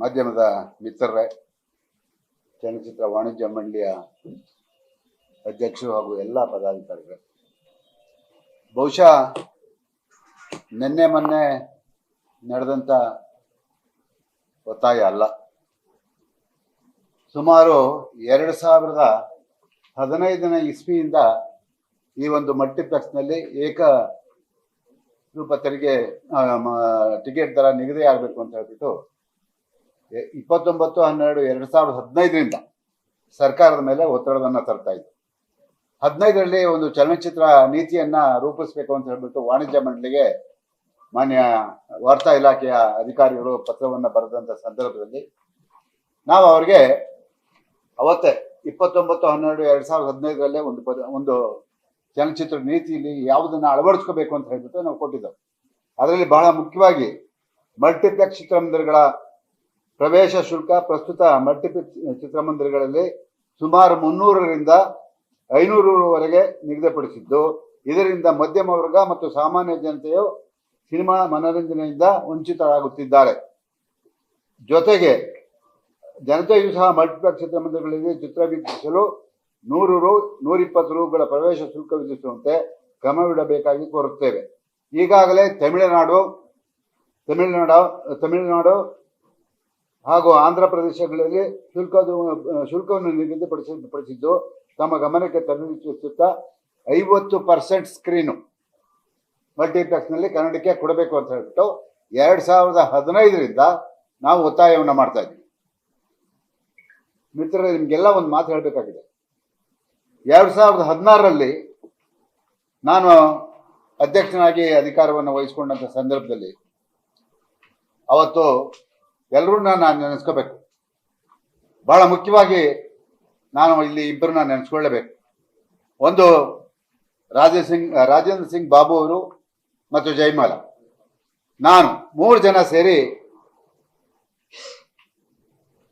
ಮಾಧ್ಯಮದ ಮಿತ್ರರೇ, ಚಲನಚಿತ್ರ ವಾಣಿಜ್ಯ ಮಂಡಳಿಯ ಅಧ್ಯಕ್ಷರು ಹಾಗೂ ಎಲ್ಲ ಪದಾಧಿಕಾರಿಗಳು. ಬಹುಶಃ ನಿನ್ನೆ ಮೊನ್ನೆ ನಡೆದಂಥ ಒತ್ತಾಯ ಅಲ್ಲ. ಸುಮಾರು ಎರಡು ಸಾವಿರದ ಹದಿನೈದನೇ ಇಸ್ವಿಯಿಂದ ಈ ಒಂದು ಮಲ್ಟಿಪ್ಲೆಕ್ಸ್ನಲ್ಲಿ ಏಕ ರೂಪ ತೆರಿಗೆ ಟಿಕೆಟ್ ದರ ನಿಗದಿ ಆಗಬೇಕು ಅಂತ ಹೇಳ್ಬಿಟ್ಟು ಇಪ್ಪತ್ತೊಂಬತ್ತು, ಹನ್ನೆರಡು, ಎರಡು ಸಾವಿರದ ಹದಿನೈದರಿಂದ ಸರ್ಕಾರದ ಮೇಲೆ ಒತ್ತಡವನ್ನು ತರ್ತಾ ಇತ್ತು ಹದಿನೈದರಲ್ಲಿ ಒಂದು ಚಲನಚಿತ್ರ ನೀತಿಯನ್ನ ರೂಪಿಸಬೇಕು ಅಂತ ಹೇಳ್ಬಿಟ್ಟು ವಾಣಿಜ್ಯ ಮಂಡಳಿಗೆ ಮಾನ್ಯ ವಾರ್ತಾ ಇಲಾಖೆಯ ಅಧಿಕಾರಿಗಳು ಪತ್ರವನ್ನು ಬರೆದಂಥ ಸಂದರ್ಭದಲ್ಲಿ ನಾವು ಅವರಿಗೆ ಅವತ್ತೇ ಇಪ್ಪತ್ತೊಂಬತ್ತು, ಹನ್ನೆರಡು, ಎರಡು ಸಾವಿರದ ಹದಿನೈದರಲ್ಲೇ ಒಂದು ಪದ, ಒಂದು ಚಲನಚಿತ್ರ ನೀತಿಯಲ್ಲಿ ಯಾವುದನ್ನ ಅಳವಡಿಸ್ಕೋಬೇಕು ಅಂತ ಹೇಳ್ಬಿಟ್ಟು ನಾವು ಕೊಟ್ಟಿದ್ದೆವು. ಅದರಲ್ಲಿ ಬಹಳ ಮುಖ್ಯವಾಗಿ ಮಲ್ಟಿಪ್ಲೆಕ್ಸ್ ಚಿತ್ರಮಂದಿರಗಳ ಪ್ರವೇಶ ಶುಲ್ಕ ಪ್ರಸ್ತುತ ಮಲ್ಟಿಪಿ ಚಿತ್ರಮಂದಿರಗಳಲ್ಲಿ ಸುಮಾರು ಮುನ್ನೂರರಿಂದ ಐನೂರವರೆಗೆ ನಿಗದಿಪಡಿಸಿದ್ದು. ಇದರಿಂದ ಮಧ್ಯಮ ವರ್ಗ ಮತ್ತು ಸಾಮಾನ್ಯ ಜನತೆಯು ಸಿನಿಮಾ ಮನೋರಂಜನೆಯಿಂದ ವಂಚಿತರಾಗುತ್ತಿದ್ದಾರೆ. ಜೊತೆಗೆ ಜನತೆಯೂ ಸಹ ಮಲ್ಟಿಪ್ಲೆಕ್ಸ್ ಚಿತ್ರಮಂದಿರಗಳಲ್ಲಿ ಚಿತ್ರ ವೀಕ್ಷಿಸಲು ನೂರು ರು ನೂರಿಪ್ಪತ್ತು ರೂಗಳ ಪ್ರವೇಶ ಶುಲ್ಕ ವಿಧಿಸುವಂತೆ ಕ್ರಮವಿಡಬೇಕಾಗಿ ಕೋರುತ್ತೇವೆ. ಈಗಾಗಲೇ ತಮಿಳುನಾಡು ತಮಿಳುನಾಡು ತಮಿಳುನಾಡು ಹಾಗೂ ಆಂಧ್ರ ಪ್ರದೇಶಗಳಲ್ಲಿ ಶುಲ್ಕ ಶುಲ್ಕವನ್ನು ನಿಗದಿಪಡಿಸಿ ಪಡಿಸಿದ್ದು ತಮ್ಮ ಗಮನಕ್ಕೆ ತರಲಿಸುತ್ತಾ ಐವತ್ತು ಪರ್ಸೆಂಟ್ ಸ್ಕ್ರೀನು ಮಲ್ಟಿಪ್ಲೆಕ್ಸ್ನಲ್ಲಿ ಕನ್ನಡಕ್ಕೆ ಕೊಡಬೇಕು ಅಂತ ಹೇಳ್ಬಿಟ್ಟು ಎರಡು ಸಾವಿರದ ಹದಿನೈದರಿಂದ ನಾವು ಒತ್ತಾಯವನ್ನು ಮಾಡ್ತಾ ಇದ್ವಿ ಮಿತ್ರರೇ, ನಿಮಗೆಲ್ಲ ಒಂದು ಮಾತು ಹೇಳಬೇಕಾಗಿದೆ. ಎರಡು ಸಾವಿರದ ಹದಿನಾರರಲ್ಲಿ ನಾನು ಅಧ್ಯಕ್ಷನಾಗಿ ಅಧಿಕಾರವನ್ನು ವಹಿಸಿಕೊಂಡಂಥ ಸಂದರ್ಭದಲ್ಲಿ ಅವತ್ತು ಎಲ್ಲರನ್ನ ನಾನು ನೆನೆಸ್ಕೋಬೇಕು. ಬಹಳ ಮುಖ್ಯವಾಗಿ ನಾನು ಇಲ್ಲಿ ಇಬ್ಬರನ್ನ ನೆನೆಸ್ಕೊಳ್ಳಬೇಕು. ಒಂದು ರಾಜೇ ಸಿಂಗ್, ರಾಜೇಂದ್ರ ಸಿಂಗ್ ಬಾಬು ಅವರು ಮತ್ತು ಜಯಮಾಲ. ನಾನು ಮೂರು ಜನ ಸೇರಿ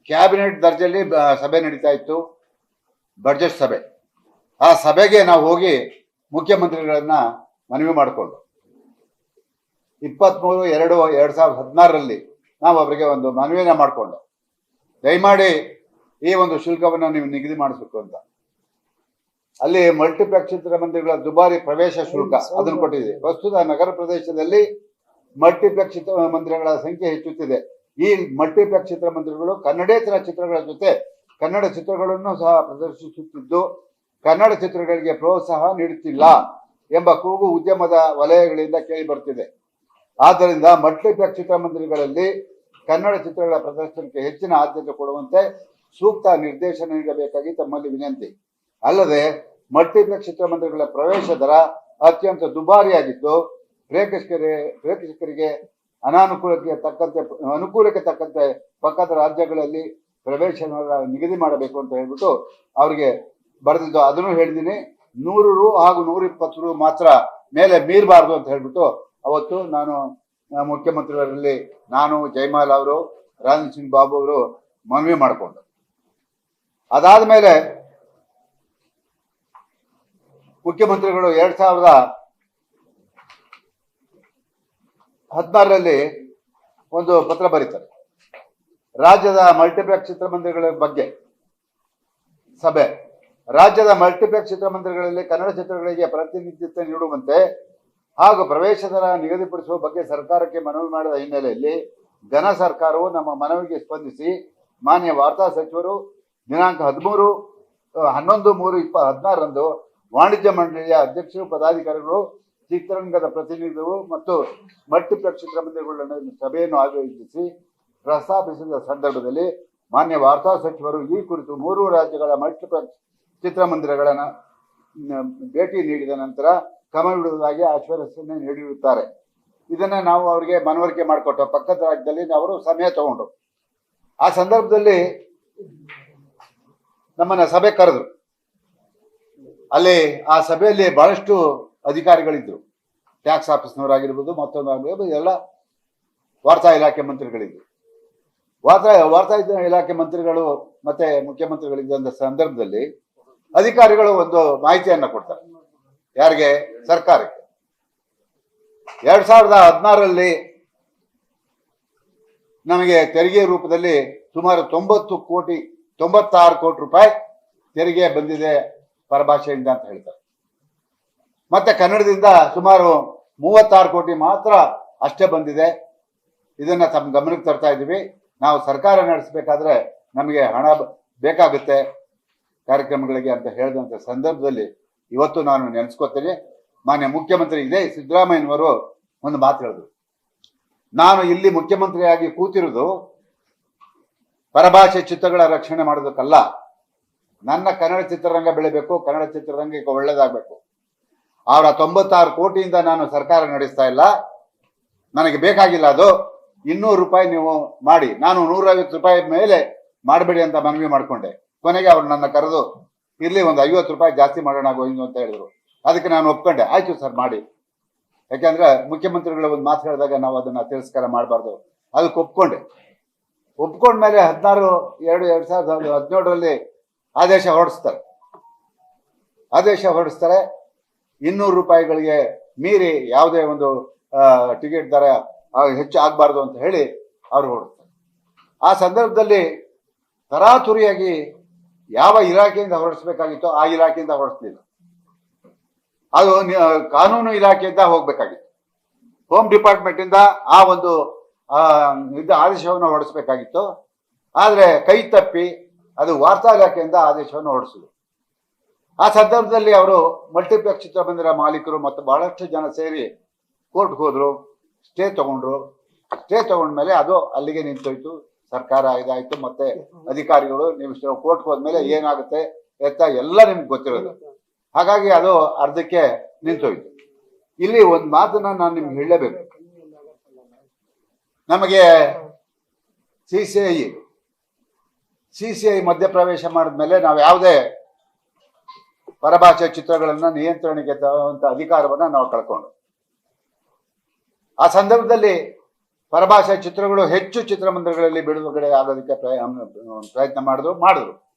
ಕ್ಯಾಬಿನೆಟ್ ದರ್ಜೆಯಲ್ಲಿ ಸಭೆ ನಡೀತಾ ಇತ್ತು. ಬಡ್ಜೆಟ್ ಸಭೆ. ಆ ಸಭೆಗೆ ನಾವು ಹೋಗಿ ಮುಖ್ಯಮಂತ್ರಿಗಳನ್ನ ಮನವಿ ಮಾಡಿಕೊಂಡು. ಇಪ್ಪತ್ತ್ಮೂರು ಎರಡು ಎರಡು ಸಾವಿರದ ಹದಿನಾರರಲ್ಲಿ ನಾವು ಅವರಿಗೆ ಒಂದು ಮನವಿಯನ್ನ ಮಾಡಿಕೊಂಡು ದಯಮಾಡಿ ಈ ಒಂದು ಶುಲ್ಕವನ್ನು ನೀವು ನಿಗದಿ ಮಾಡಿಸ್ಬೇಕು ಅಂತ. ಅಲ್ಲಿ ಮಲ್ಟಿಪ್ಲೆಕ್ಸ್ ಚಿತ್ರಮಂದಿರಗಳ ದುಬಾರಿ ಪ್ರವೇಶ ಶುಲ್ಕ ಅದನ್ನು ಕೊಟ್ಟಿದೆ. ಪ್ರಸ್ತುತ ನಗರ ಪ್ರದೇಶದಲ್ಲಿ ಮಲ್ಟಿಪ್ಲೆಕ್ಸ್ ಚಿತ್ರಮಂದಿರಗಳ ಸಂಖ್ಯೆ ಹೆಚ್ಚುತ್ತಿದೆ. ಈ ಮಲ್ಟಿಪ್ಲೆಕ್ಸ್ ಚಿತ್ರಮಂದಿರಗಳು ಕನ್ನಡೇತರ ಚಿತ್ರಗಳ ಜೊತೆ ಕನ್ನಡ ಚಿತ್ರಗಳನ್ನು ಸಹ ಪ್ರದರ್ಶಿಸುತ್ತಿದ್ದು ಕನ್ನಡ ಚಿತ್ರಗಳಿಗೆ ಪ್ರೋತ್ಸಾಹ ನೀಡುತ್ತಿಲ್ಲ ಎಂಬ ಕೂಗು ಉದ್ಯಮದ ವಲಯಗಳಿಂದ ಕೇಳಿ ಬರುತ್ತಿದೆ ಆದ್ದರಿಂದ ಮಲ್ಟಿಪ್ಲೆಕ್ಸ್ ಚಿತ್ರಮಂದಿರಗಳಲ್ಲಿ ಕನ್ನಡ ಚಿತ್ರಗಳ ಪ್ರದರ್ಶನಕ್ಕೆ ಹೆಚ್ಚಿನ ಆದ್ಯತೆ ಕೊಡುವಂತೆ ಸೂಕ್ತ ನಿರ್ದೇಶನ ನೀಡಬೇಕಾಗಿ ತಮ್ಮಲ್ಲಿ ವಿನಂತಿ. ಅಲ್ಲದೆ ಮಲ್ಟಿಪ್ಲೆಕ್ಸ್ ಚಿತ್ರಮಂದಿರಗಳ ಪ್ರವೇಶ ದರ ಅತ್ಯಂತ ದುಬಾರಿಯಾಗಿದ್ದು, ಪ್ರೇಕ್ಷಕರೇ, ಪ್ರೇಕ್ಷಕರಿಗೆ ಅನಾನುಕೂಲಕ್ಕೆ ತಕ್ಕಂತೆ, ಅನುಕೂಲಕ್ಕೆ ತಕ್ಕಂತೆ ಪಕ್ಕದ ರಾಜ್ಯಗಳಲ್ಲಿ ಪ್ರವೇಶ ನಿಗದಿ ಮಾಡಬೇಕು ಅಂತ ಹೇಳ್ಬಿಟ್ಟು ಅವರಿಗೆ ಬರೆದಿದ್ದು. ಅದನ್ನು ಹೇಳಿದ್ದೀನಿ. ನೂರು ರು ಹಾಗೂ ನೂರ ಇಪ್ಪತ್ತು ರು ಮಾತ್ರ ಮೇಲೆ ಮೀರಬಾರ್ದು ಅಂತ ಹೇಳ್ಬಿಟ್ಟು ಅವತ್ತು ನಾನು ಮುಖ್ಯಮಂತ್ರಿಗಳಲ್ಲಿ ನಾನು ಜೈಮಾಲ್ ಅವರು ರಾಜನ್ ಸಿಂಗ್ ಬಾಬು ಅವರು ಮನವಿ ಮಾಡಿಕೊಂಡು ಅದಾದ ಮೇಲೆ ಮುಖ್ಯಮಂತ್ರಿಗಳು ಎರಡ್ ಸಾವಿರದ ಹದಿನಾರರಲ್ಲಿ ಒಂದು ಪತ್ರ ಬರೀತಾರೆ. ರಾಜ್ಯದ ಮಲ್ಟಿಪ್ಲೆಕ್ಸ್ ಚಿತ್ರಮಂದಿರಗಳ ಬಗ್ಗೆ ಸಭೆ. ರಾಜ್ಯದ ಮಲ್ಟಿಪ್ಲೆಕ್ಸ್ ಚಿತ್ರಮಂದಿರಗಳಲ್ಲಿ ಕನ್ನಡ ಚಿತ್ರಗಳಿಗೆ ಪ್ರಾತಿನಿಧ್ಯತೆ ನೀಡುವಂತೆ ಹಾಗೂ ಪ್ರವೇಶ ದರ ನಿಗದಿಪಡಿಸುವ ಬಗ್ಗೆ ಸರ್ಕಾರಕ್ಕೆ ಮನವಿ ಮಾಡಿದ ಹಿನ್ನೆಲೆಯಲ್ಲಿ ಘನ ಸರ್ಕಾರವು ನಮ್ಮ ಮನವಿಗೆ ಸ್ಪಂದಿಸಿ ಮಾನ್ಯ ವಾರ್ತಾ ಸಚಿವರು ದಿನಾಂಕ ಹದಿಮೂರು ಹನ್ನೊಂದು, ಮೂರು, ಇಪ್ಪ, ಹದಿನಾರರಂದು ವಾಣಿಜ್ಯ ಮಂಡಳಿಯ ಅಧ್ಯಕ್ಷರು, ಪದಾಧಿಕಾರಿಗಳು, ಚಿತ್ರರಂಗದ ಪ್ರತಿನಿಧಿಗಳು ಮತ್ತು ಮಲ್ಟಿಪ್ಲೆಕ್ಸ್ ಚಿತ್ರಮಂದಿರಗಳ ಸಭೆಯನ್ನು ಆಯೋಜಿಸಿ ಪ್ರಸ್ತಾಪಿಸಿದ ಸಂದರ್ಭದಲ್ಲಿ ಮಾನ್ಯ ವಾರ್ತಾ ಸಚಿವರು ಈ ಕುರಿತು ಮೂರು ರಾಜ್ಯಗಳ ಮಲ್ಟಿಪ್ಲೆಕ್ಸ್ ಚಿತ್ರಮಂದಿರಗಳನ್ನು ಭೇಟಿ ನೀಡಿದ ನಂತರ ಕ್ರಮವಿಡುವುದಾಗಿ ಆಶ್ವಾಸನೆ ನೀಡಿರುತ್ತಾರೆ. ಇದನ್ನ ನಾವು ಅವರಿಗೆ ಮನವರಿಕೆ ಮಾಡಿಕೊಟ್ಟು, ಪಕ್ಕದ ರಾಜ್ಯದಲ್ಲಿ ಅವರು ಸಮಯ ತಗೊಂಡ್ರು ಆ ಸಂದರ್ಭದಲ್ಲಿ ನಮ್ಮನ್ನ ಸಭೆ ಕರೆದ್ರು. ಅಲ್ಲಿ ಆ ಸಭೆಯಲ್ಲಿ ಬಹಳಷ್ಟು ಅಧಿಕಾರಿಗಳಿದ್ರು. ಟ್ಯಾಕ್ಸ್ ಆಫೀಸ್ನವರಾಗಿರ್ಬೋದು ಮತ್ತೊಂದು ಆಗಿರ್ಬೋದು, ಎಲ್ಲ ವಾರ್ತಾ ಇಲಾಖೆ ಮಂತ್ರಿಗಳಿದ್ರು. ವಾರ್ತಾ ವಾರ್ತಾ ಇಲಾಖೆ ಮಂತ್ರಿಗಳು ಮತ್ತೆ ಮುಖ್ಯಮಂತ್ರಿಗಳಿದ್ದಂಥ ಸಂದರ್ಭದಲ್ಲಿ ಅಧಿಕಾರಿಗಳು ಒಂದು ಮಾಹಿತಿಯನ್ನ ಕೊಡ್ತಾರೆ. ಯಾರಿಗೆ? ಸರ್ಕಾರಕ್ಕೆ. ಎರಡ್ ಸಾವಿರದ ಹದಿನಾರರಲ್ಲಿ ನಮಗೆ ತೆರಿಗೆ ರೂಪದಲ್ಲಿ ಸುಮಾರು ತೊಂಬತ್ತು ಕೋಟಿ, ತೊಂಬತ್ತಾರು ಕೋಟಿ ರೂಪಾಯಿ ತೆರಿಗೆ ಬಂದಿದೆ ಪರಭಾಷೆಯಿಂದ ಅಂತ ಹೇಳ್ತಾರೆ. ಮತ್ತೆ ಕನ್ನಡದಿಂದ ಸುಮಾರು ಮೂವತ್ತಾರು ಕೋಟಿ ಮಾತ್ರ ಅಷ್ಟೇ ಬಂದಿದೆ. ಇದನ್ನ ತಮ್ಮ ಗಮನಕ್ಕೆ ತರ್ತಾ ಇದ್ದೀವಿ. ನಾವು ಸರ್ಕಾರ ನಡೆಸಬೇಕಾದ್ರೆ ನಮಗೆ ಹಣ ಬೇಕಾಗುತ್ತೆ ಕಾರ್ಯಕ್ರಮಗಳಿಗೆ ಅಂತ ಹೇಳಿದಂಥ ಸಂದರ್ಭದಲ್ಲಿ ಇವತ್ತು ನಾನು ನೆನೆಸ್ಕೋತೇನೆ, ಮಾನ್ಯ ಮುಖ್ಯಮಂತ್ರಿ ಇದೇ ಸಿದ್ದರಾಮಯ್ಯನವರು ಒಂದು ಮಾತು ಹೇಳಿದ್ರು ನಾನು ಇಲ್ಲಿ ಮುಖ್ಯಮಂತ್ರಿಯಾಗಿ ಕೂತಿರುವುದು ಪರಭಾಷೆ ಚಿತ್ರಗಳ ರಕ್ಷಣೆ ಮಾಡೋದಕ್ಕಲ್ಲ ನನ್ನ ಕನ್ನಡ ಚಿತ್ರರಂಗ ಬೆಳಿಬೇಕು, ಕನ್ನಡ ಚಿತ್ರರಂಗಕ್ಕೆ ಒಳ್ಳೇದಾಗಬೇಕು. ಅವರ ತೊಂಬತ್ತಾರು ಕೋಟಿಯಿಂದ ನಾನು ಸರ್ಕಾರ ನಡೆಸ್ತಾ ಇಲ್ಲ. ನನಗೆ ಬೇಕಾಗಿಲ್ಲ ಅದು. ಇನ್ನೂರು ರೂಪಾಯಿ ನೀವು ಮಾಡಿ. ನಾನು ನೂರೈವತ್ತು ರೂಪಾಯಿ ಮೇಲೆ ಮಾಡಬೇಡಿ ಅಂತ ಮನವಿ ಮಾಡ್ಕೊಂಡೆ. ಕೊನೆಗೆ ಅವ್ರು ನನ್ನ ಕರೆದು ಇರ್ಲಿ, ಒಂದು ಐವತ್ತು ರೂಪಾಯಿ ಜಾಸ್ತಿ ಮಾಡೋಣ, ಗೋವಿಂದು ಅಂತ ಹೇಳಿದ್ರು. ಅದಕ್ಕೆ ನಾನು ಒಪ್ಕೊಂಡೆ. ಆಯ್ತು ಸರ್, ಮಾಡಿ. ಯಾಕೆಂದ್ರೆ ಮುಖ್ಯಮಂತ್ರಿಗಳು ಒಂದು ಮಾತು ಹೇಳಿದಾಗ ನಾವು ಅದನ್ನ ತಿರಸ್ಕಾರ ಮಾಡಬಾರ್ದು. ಅದಕ್ಕೆ ಒಪ್ಕೊಂಡೆ. ಒಪ್ಕೊಂಡ್ಮೇಲೆ ಹದಿನಾರು, ಎರಡು ಎರಡು ಸಾವಿರದ ಹದಿನೇಳರಲ್ಲಿ ಆದೇಶ ಹೊರಡಿಸ್ತಾರೆ. ಆದೇಶ ಹೊರಡಿಸ್ತಾರೆ. ಇನ್ನೂರು ರೂಪಾಯಿಗಳಿಗೆ ಮೀರಿ ಯಾವುದೇ ಒಂದು ಟಿಕೆಟ್ ದರ ಹೆಚ್ಚು ಆಗಬಾರ್ದು ಅಂತ ಹೇಳಿ ಅವರು ಹೊರಡ್ತಾರೆ. ಆ ಸಂದರ್ಭದಲ್ಲಿ ತರಾತುರಿಯಾಗಿ ಯಾವ ಇಲಾಖೆಯಿಂದ ಹೊರಡಿಸ್ಬೇಕಾಗಿತ್ತೋ ಆ ಇಲಾಖೆಯಿಂದ ಹೊರಡಿಸ್ಲಿಲ್ಲ. ಅದು ಕಾನೂನು ಇಲಾಖೆಯಿಂದ ಹೋಗ್ಬೇಕಾಗಿತ್ತು. ಹೋಮ್ ಡಿಪಾರ್ಟ್ಮೆಂಟ್ ಇಂದ ಆ ಒಂದು ಇದು ಆದೇಶವನ್ನು ಹೊರಡಿಸ್ಬೇಕಾಗಿತ್ತು. ಆದ್ರೆ ಕೈ ತಪ್ಪಿ ಅದು ವಾರ್ತಾ ಇಲಾಖೆಯಿಂದ ಆದೇಶವನ್ನು ಹೊರಡಿಸಿದ್ರು. ಆ ಸಂದರ್ಭದಲ್ಲಿ ಅವರು ಮಲ್ಟಿಪ್ಲೆಕ್ಸ್ ಚಿತ್ರಮಂದಿರ ಮಾಲೀಕರು ಮತ್ತು ಬಹಳಷ್ಟು ಜನ ಸೇರಿ ಕೋರ್ಟ್ಗೆ ಹೋದ್ರು, ಸ್ಟೇ ತಗೊಂಡ್ರು. ಸ್ಟೇ ತಗೊಂಡ್ಮೇಲೆ ಅದು ಅಲ್ಲಿಗೆ ನಿಂತೋಯ್ತು. ಸರ್ಕಾರ ಇದಾಯ್ತು ಮತ್ತೆ ಅಧಿಕಾರಿಗಳು ನೀವು ಕೋರ್ಟ್ಗೆ ಹೋದ್ಮೇಲೆ ಏನಾಗುತ್ತೆ ಎತ್ತ ಎಲ್ಲ ನಿಮ್ಗೆ ಗೊತ್ತಿರೋದು. ಹಾಗಾಗಿ ಅದು ಅರ್ಧಕ್ಕೆ ನಿಂತೋಯ್ತು. ಇಲ್ಲಿ ಒಂದು ಮಾತನ್ನ ನಾನು ನಿಮ್ಗೆ ಹೇಳಲೇಬೇಕು. ನಮಗೆ C C I C C I ಮಧ್ಯಪ್ರವೇಶ ಮಾಡಿದ್ಮೇಲೆ ನಾವು ಯಾವುದೇ ಪರಭಾಷೆ ಚಿತ್ರಗಳನ್ನ ನಿಯಂತ್ರಣಕ್ಕೆ ತರುವಂತ ಅಧಿಕಾರವನ್ನ ನಾವು ಕಳ್ಕೊಂಡು ಆ ಸಂದರ್ಭದಲ್ಲಿ ಪರಭಾಷೆ ಚಿತ್ರಗಳು ಹೆಚ್ಚು ಚಿತ್ರಮಂದಿರಗಳಲ್ಲಿ ಬಿಡುಗಡೆ ಆಗೋದಕ್ಕೆ ಪ್ರಯ- ಪ್ರಯತ್ನ ಮಾಡಿದ್ರು ಮಾಡಿದ್ರು.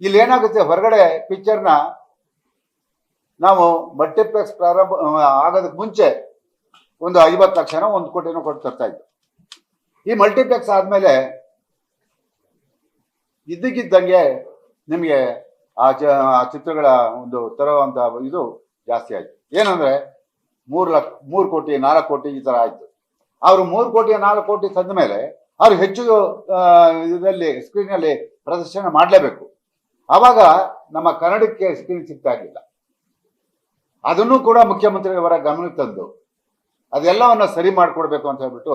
ಇಲ್ಲಿ ಏನಾಗುತ್ತೆ, ಹೊರಗಡೆ ಪಿಕ್ಚರ್ನ ನಾವು ಮಲ್ಟಿಪ್ಲೆಕ್ಸ್ ಪ್ರಾರಂಭ ಆಗೋದಕ್ಕೆ ಮುಂಚೆ ಒಂದು ಐವತ್ತು ಲಕ್ಷನೋ ಒಂದು ಕೋಟಿನೋ ಕೊಟ್ಟು ತರ್ತಾ ಇದ್ವಿ ಈ ಮಲ್ಟಿಪ್ಲೆಕ್ಸ್ ಆದ್ಮೇಲೆ ಇದ್ದಕ್ಕಿದ್ದಂಗೆ ನಿಮಗೆ ಆ ಚ- ಆ ಚಿತ್ರಗಳ ಒಂದು ತರುವಂತ ಇದು ಜಾಸ್ತಿ ಆಯ್ತು. ಏನಂದ್ರೆ ಮೂರು ಲಕ್ಷ, ಮೂರು ಕೋಟಿ, ನಾಲ್ಕು ಕೋಟಿ ಈ ತರ ಆಯ್ತು. ಅವರು ಮೂರು ಕೋಟಿ ನಾಲ್ಕು ಕೋಟಿ ತಂದ ಮೇಲೆ ಅವರು ಹೆಚ್ಚು ಇದರಲ್ಲಿ ಸ್ಕ್ರೀನ್ ಅಲ್ಲಿ ಪ್ರದರ್ಶನ ಮಾಡಲೇಬೇಕು. ಆವಾಗ ನಮ್ಮ ಕನ್ನಡಕ್ಕೆ ಸ್ಕ್ರೀನ್ ಸಿಗ್ತಾ ಇರಲಿಲ್ಲ. ಅದನ್ನು ಕೂಡ ಮುಖ್ಯಮಂತ್ರಿಯವರ ಗಮನಕ್ಕೆ ತಂದು ಅದೆಲ್ಲವನ್ನ ಸರಿ ಮಾಡಿಕೊಡ್ಬೇಕು ಅಂತ ಹೇಳ್ಬಿಟ್ಟು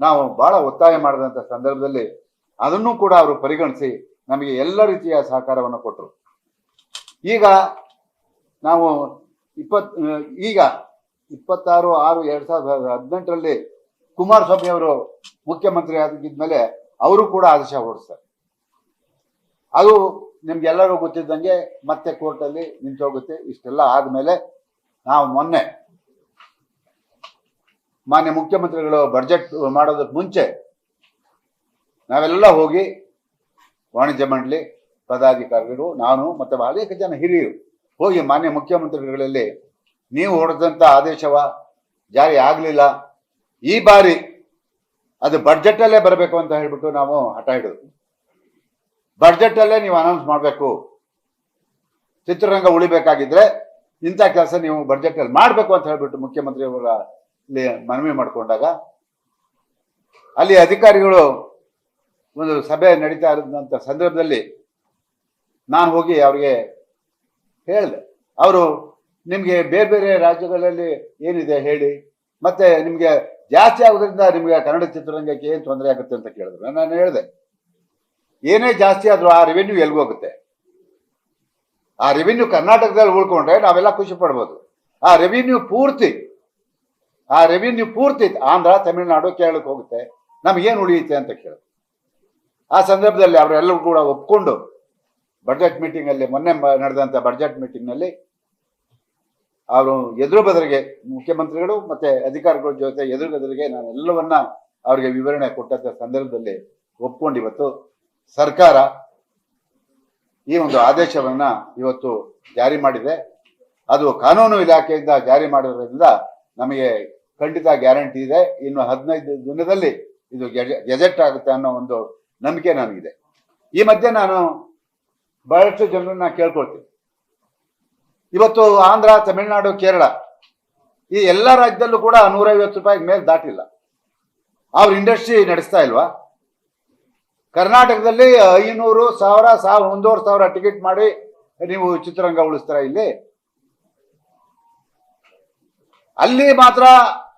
ನಾವು ಬಹಳ ಒತ್ತಾಯ ಮಾಡಿದಂಥ ಸಂದರ್ಭದಲ್ಲಿ ಅದನ್ನು ಕೂಡ ಅವರು ಪರಿಗಣಿಸಿ ನಮಗೆ ಎಲ್ಲ ರೀತಿಯ ಸಹಕಾರವನ್ನು ಕೊಟ್ಟರು. ಈಗ ನಾವು ಇಪ್ಪತ್, ಈಗ ಇಪ್ಪತ್ತಾರು, ಆರು, ಎರಡು ಸಾವಿರದ ಹದಿನೆಂಟರಲ್ಲಿ ಕುಮಾರಸ್ವಾಮಿ ಅವರು ಮುಖ್ಯಮಂತ್ರಿ ಆಗಿದ್ಮೇಲೆ ಅವರು ಕೂಡ ಆದೇಶ ಹೊರಡಿಸ್ತಾರೆ. ಅದು ನಿಮ್ಗೆಲ್ಲರೂ ಗೊತ್ತಿದ್ದಂಗೆ ಮತ್ತೆ ಕೋರ್ಟಲ್ಲಿ ನಿಂತೋಗುತ್ತೆ. ಇಷ್ಟೆಲ್ಲ ಆದ್ಮೇಲೆ ನಾವು ಮೊನ್ನೆ ಮಾನ್ಯ ಮುಖ್ಯಮಂತ್ರಿಗಳು ಬಜೆಟ್ ಮಾಡೋದಕ್ಕೆ ಮುಂಚೆ ನಾವೆಲ್ಲ ಹೋಗಿ ವಾಣಿಜ್ಯ ಮಂಡಳಿ ಪದಾಧಿಕಾರಿಗಳು, ನಾನು ಮತ್ತೆ ಅನೇಕ ಜನ ಹಿರಿಯರು ಹೋಗಿ ಮಾನ್ಯ ಮುಖ್ಯಮಂತ್ರಿಗಳಲ್ಲಿ ನೀವು ಹೊಡೆದಂಥ ಆದೇಶವ ಜಾರಿ ಆಗಲಿಲ್ಲ. ಈ ಬಾರಿ ಅದು ಬಡ್ಜೆಟ್ ಅಲ್ಲೇ ಬರಬೇಕು ಅಂತ ಹೇಳ್ಬಿಟ್ಟು ನಾವು ಹಠ ಹಿಡಿದ್ವಿ ಬಡ್ಜೆಟ್ ಅಲ್ಲೇ ನೀವು ಅನೌನ್ಸ್ ಮಾಡಬೇಕು. ಚಿತ್ರರಂಗ ಉಳಿಬೇಕಾಗಿದ್ರೆ ಇಂಥ ಕೆಲಸ ನೀವು ಬಡ್ಜೆಟ್ ಅಲ್ಲಿ ಮಾಡಬೇಕು ಅಂತ ಹೇಳ್ಬಿಟ್ಟು ಮುಖ್ಯಮಂತ್ರಿಯವರ ಮನವಿ ಮಾಡಿಕೊಂಡಾಗ ಅಲ್ಲಿ ಅಧಿಕಾರಿಗಳು ಒಂದು ಸಭೆ ನಡೀತಾ ಇರೋದಂಥ ಸಂದರ್ಭದಲ್ಲಿ ನಾನು ಹೋಗಿ ಅವ್ರಿಗೆ ಹೇಳಿದೆ. ಅವರು ನಿಮಗೆ ಬೇರೆ ಬೇರೆ ರಾಜ್ಯಗಳಲ್ಲಿ ಏನಿದೆ ಹೇಳಿ. ಮತ್ತೆ ನಿಮಗೆ ಜಾಸ್ತಿ ಆಗೋದ್ರಿಂದ ನಿಮಗೆ ಕನ್ನಡ ಚಿತ್ರರಂಗಕ್ಕೆ ಏನು ತೊಂದರೆ ಆಗುತ್ತೆ ಅಂತ ಕೇಳಿದ್ರು. ನಾನು ಹೇಳಿದೆ, ಏನೇ ಜಾಸ್ತಿ ಆದರೂ ಆ ರೆವೆನ್ಯೂ ಎಲ್ಗೋಗುತ್ತೆ ಆ ರೆವೆನ್ಯೂ ಕರ್ನಾಟಕದಲ್ಲಿ ಉಳ್ಕೊಂಡ್ರೆ ನಾವೆಲ್ಲ ಖುಷಿ ಪಡ್ಬೋದು. ಆ ರೆವಿನ್ಯೂ ಪೂರ್ತಿ, ಆ ರೆವಿನ್ಯೂ ಪೂರ್ತಿ ಆಂಧ್ರ, ತಮಿಳುನಾಡು, ಕೇರಳಕ್ಕೆ ಹೋಗುತ್ತೆ. ನಮಗೇನು ಉಳಿಯುತ್ತೆ ಅಂತ ಕೇಳಿದ್ರು. ಆ ಸಂದರ್ಭದಲ್ಲಿ ಅವರೆಲ್ಲರೂ ಕೂಡ ಒಪ್ಕೊಂಡು ಬಜೆಟ್ ಮೀಟಿಂಗಲ್ಲಿ ಮೊನ್ನೆ ನಡೆದಂಥ ಬಜೆಟ್ ಮೀಟಿಂಗ್ನಲ್ಲಿ ಅವರು ಎದುರು ಬದಲಿಗೆ ಮುಖ್ಯಮಂತ್ರಿಗಳು ಮತ್ತೆ ಅಧಿಕಾರಿಗಳ ಜೊತೆ ಎದುರು ಬದಲಿಗೆ ನಾನು ಎಲ್ಲವನ್ನ ಅವರಿಗೆ ವಿವರಣೆ ಕೊಟ್ಟಂತ ಸಂದರ್ಭದಲ್ಲಿ ಒಪ್ಕೊಂಡು ಇವತ್ತು ಸರ್ಕಾರ ಈ ಒಂದು ಆದೇಶವನ್ನ ಇವತ್ತು ಜಾರಿ ಮಾಡಿದೆ. ಅದು ಕಾನೂನು ಇಲಾಖೆಯಿಂದ ಜಾರಿ ಮಾಡಿರೋದ್ರಿಂದ ನಮಗೆ ಖಂಡಿತ ಗ್ಯಾರಂಟಿ ಇದೆ. ಇನ್ನು ಹದಿನೈದು ದಿನದಲ್ಲಿ ಇದು ಗೆಜೆಟ್ ಆಗುತ್ತೆ ಅನ್ನೋ ಒಂದು ನಂಬಿಕೆ ನನಗಿದೆ. ಈ ಮಧ್ಯೆ ನಾನು ಬಹಳಷ್ಟು ಜನರನ್ನ ಕೇಳ್ಕೊಳ್ತೀನಿ. ಇವತ್ತು ಆಂಧ್ರ, ತಮಿಳುನಾಡು, ಕೇರಳ ಈ ಎಲ್ಲ ರಾಜ್ಯದಲ್ಲೂ ಕೂಡ ನೂರೈವತ್ತು ರೂಪಾಯಿ ಮೇಲೆ ದಾಟಿಲ್ಲ. ಅವ್ರ ಇಂಡಸ್ಟ್ರಿ ನಡೆಸ್ತಾ ಇಲ್ವಾ? ಕರ್ನಾಟಕದಲ್ಲಿ ಐನೂರು ಸಾವಿರ ಸಾವಿರ ಒಂದೂವರೆ ಸಾವಿರ ಟಿಕೆಟ್ ಮಾಡಿ ನೀವು ಚಿತ್ರರಂಗ ಉಳಿಸ್ತಾರ ಇಲ್ಲಿ? ಅಲ್ಲಿ ಮಾತ್ರ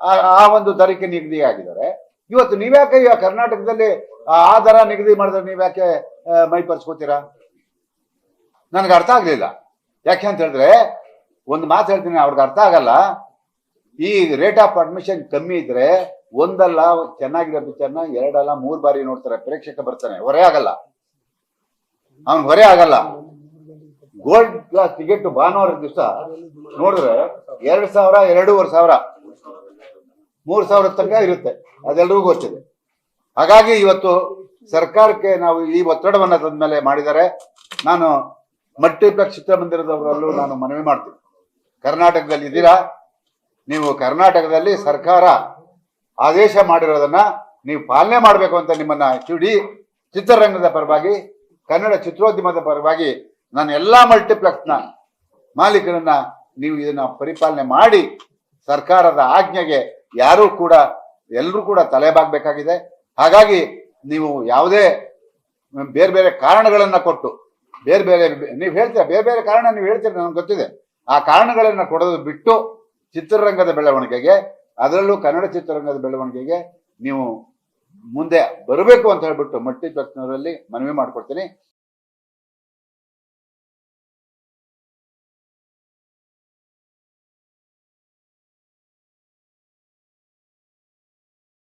ಆ- ಒಂದು ದರಕ್ಕೆ ನಿಗದಿ ಆಗಿದ್ದಾರೆ. ಇವತ್ತು ನೀವ್ಯಾಕೆ ಈಗ ಕರ್ನಾಟಕದಲ್ಲಿ ಆ ದರ ನಿಗದಿ ಮಾಡಿದ್ರೆ ನೀವ್ಯಾಕೆ ಯಾಕೆ ಮೈ ಪರ್ಸ್ಕೋತೀರಾ? ನನಗೆ ಅರ್ಥ ಆಗ್ಲಿಲ್ಲ. ಯಾಕೆ ಅಂತ ಹೇಳಿದ್ರೆ ಒಂದು ಮಾತು ಹೇಳ್ತೀನಿ, ಅವ್ರಿಗೆ ಅರ್ಥ ಆಗಲ್ಲ. ಈ ರೇಟ್ ಆಫ್ ಅಡ್ಮಿಷನ್ ಕಮ್ಮಿ ಇದ್ರೆ ಒಂದಲ್ಲ ಚೆನ್ನಾಗಿರೋ ಪಿಕ್ಚರ್ನ ಎರಡಲ್ಲ ಮೂರು ಬಾರಿ ನೋಡ್ತಾರೆ, ಪ್ರೇಕ್ಷಕ ಬರ್ತಾನೆ, ಹೊರೆ ಆಗಲ್ಲ. ಅವ್ನ್ ಹೊರೆ ಆಗಲ್ಲ. ಗೋಲ್ಡ್ ಕ್ಲಾಸ್ ಟಿಕೆಟ್ ಭಾನುವಾರ ದಿವಸ ನೋಡಿದ್ರೆ ಎರಡ್ ಸಾವಿರ, ಎರಡೂವರೆ ಸಾವಿರ, ಮೂರ್ ಸಾವಿರದ ತನಕ ಇರುತ್ತೆ ಅದೆಲ್ಲರಿಗೂ ಗೊತ್ತಿದೆ. ಹಾಗಾಗಿ ಇವತ್ತು ಸರ್ಕಾರಕ್ಕೆ ನಾವು ಈ ಒತ್ತಡವನ್ನ ತಂದ್ಮೇಲೆ ಮಾಡಿದ್ದಾರೆ. ನಾನು ಮಲ್ಟಿಪ್ಲೆಕ್ಸ್ ಚಿತ್ರಮಂದಿರದವರಲ್ಲೂ ನಾನು ಮನವಿ ಮಾಡ್ತೀನಿ. ಕರ್ನಾಟಕದಲ್ಲಿ ಇದ್ದೀರಾ? ನೀವು ಕರ್ನಾಟಕದಲ್ಲಿ ಸರ್ಕಾರ ಆದೇಶ ಮಾಡಿರೋದನ್ನ ನೀವು ಪಾಲನೆ ಮಾಡಬೇಕು ಅಂತ ನಿಮ್ಮನ್ನ ಚೂಡಿ ಚಿತ್ರರಂಗದ ಪರವಾಗಿ, ಕನ್ನಡ ಚಿತ್ರೋದ್ಯಮದ ಪರವಾಗಿ ನಾನು ಎಲ್ಲಾ ಮಲ್ಟಿಪ್ಲೆಕ್ಸ್ನ ಮಾಲೀಕರನ್ನ ನೀವು ಇದನ್ನ ಪರಿಪಾಲನೆ ಮಾಡಿ ಸರ್ಕಾರದ ಆಜ್ಞೆಗೆ ಯಾರೂ ಕೂಡ ಎಲ್ಲರೂ ಕೂಡ ತಲೆಬಾಗಬೇಕಾಗಿದೆ ಹಾಗಾಗಿ ನೀವು ಯಾವುದೇ ಬೇರೆ ಬೇರೆ ಕಾರಣಗಳನ್ನ ಕೊಟ್ಟು ಬೇರೆ ಬೇರೆ, ನೀವು ಹೇಳ್ತೀರ, ಬೇರೆ ಬೇರೆ ಕಾರಣ ನೀವು ಹೇಳ್ತೀರ ನನಗೆ ಗೊತ್ತಿದೆ. ಆ ಕಾರಣಗಳನ್ನು ಕೊಡೋದು ಬಿಟ್ಟು ಚಿತ್ರರಂಗದ ಬೆಳವಣಿಗೆಗೆ, ಅದರಲ್ಲೂ ಕನ್ನಡ ಚಿತ್ರರಂಗದ ಬೆಳವಣಿಗೆಗೆ ನೀವು ಮುಂದೆ ಬರಬೇಕು ಅಂತ ಹೇಳ್ಬಿಟ್ಟು ಮಲ್ಟಿಪ್ಲೆಕ್ಸ್ನವರಲ್ಲಿ ಮನವಿ ಮಾಡ್ಕೊಡ್ತೀನಿ.